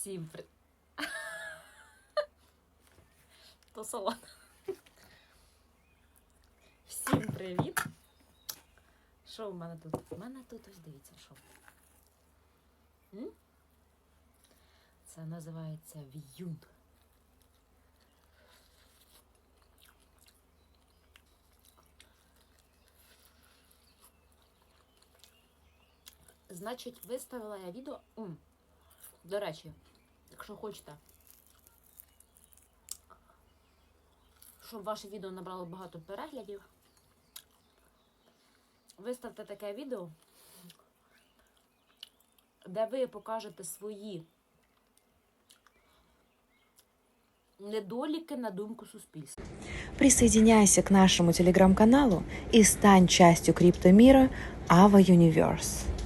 Всім при... То. Всім привіт. Що в мене тут? У мене тут ось дивіться, що. Це називається в'юн. Значить, виставила я відео. До речі, якщо хочете, щоб ваше відео набрало багато переглядів, виставте таке відео, де ви покажете свої недоліки на думку суспільства. Присоединяйся к нашему телеграм-каналу и стань частью криптомира Ava Universe.